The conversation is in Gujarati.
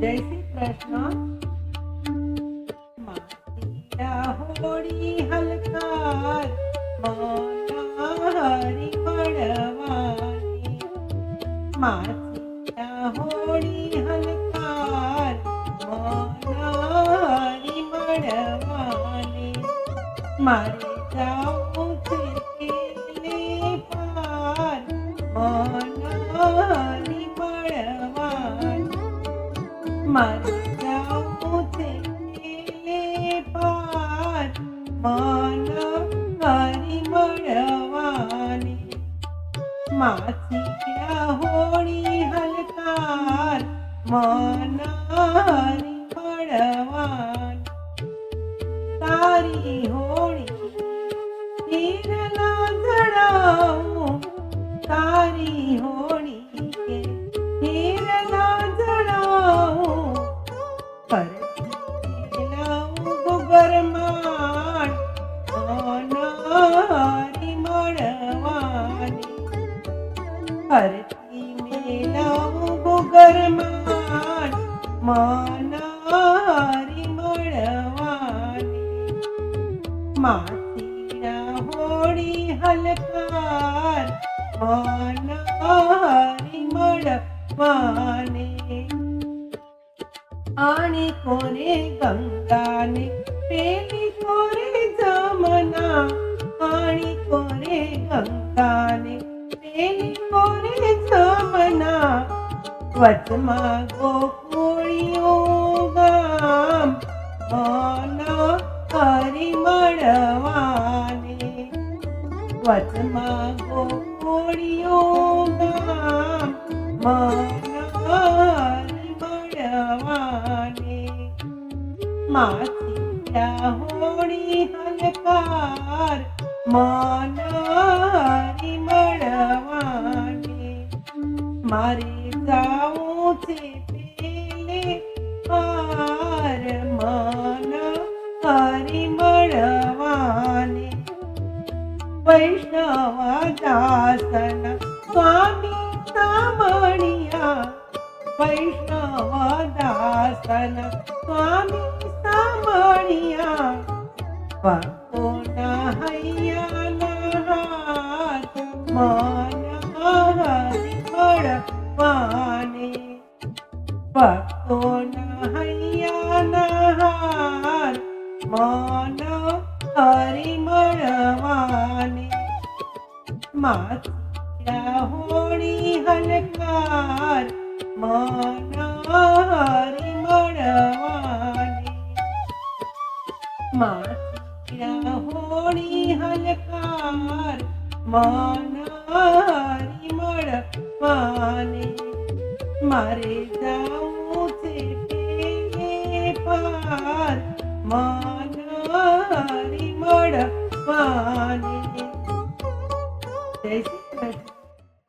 જય શ્રી કૃષ્ણ. હોળી હલકાર હરી મળવાની માતીરા હોળી હલકાર હરી મળવાની મારે જાવું છે પાર, મન મળવાની માસીરા હોળી હલકાર મોનાની મળવાની તારી હોળી હીરના જડાવું તારી હોળી हरती मेला गोगर मान मनारी मळवानी मातीला होडी हलकार मनारी मळवाने आणि कोणे गंगाने पेली कोरे जमना વચમાં ગોકુળીઓ ગામ મના હરી મળવાને વચમાં ગોકુળીઓ ગામ મનારી મળવાને માસીરા હોળી હલકાર મનારી મળવાને મારે वैष्णव दासन स्वामी सामणिया। वैष्णव दासन स्वामी सामणिया। भक्तो हैया नाहात मन हरि पडवाने हैया नाहात मन હરી મળવાની માતા હોણી હલકાર મન મળવાની માતા હોણી હલકાર મન મળવાની મારે જાઉં છે પાર મન പാടപ്പാനെ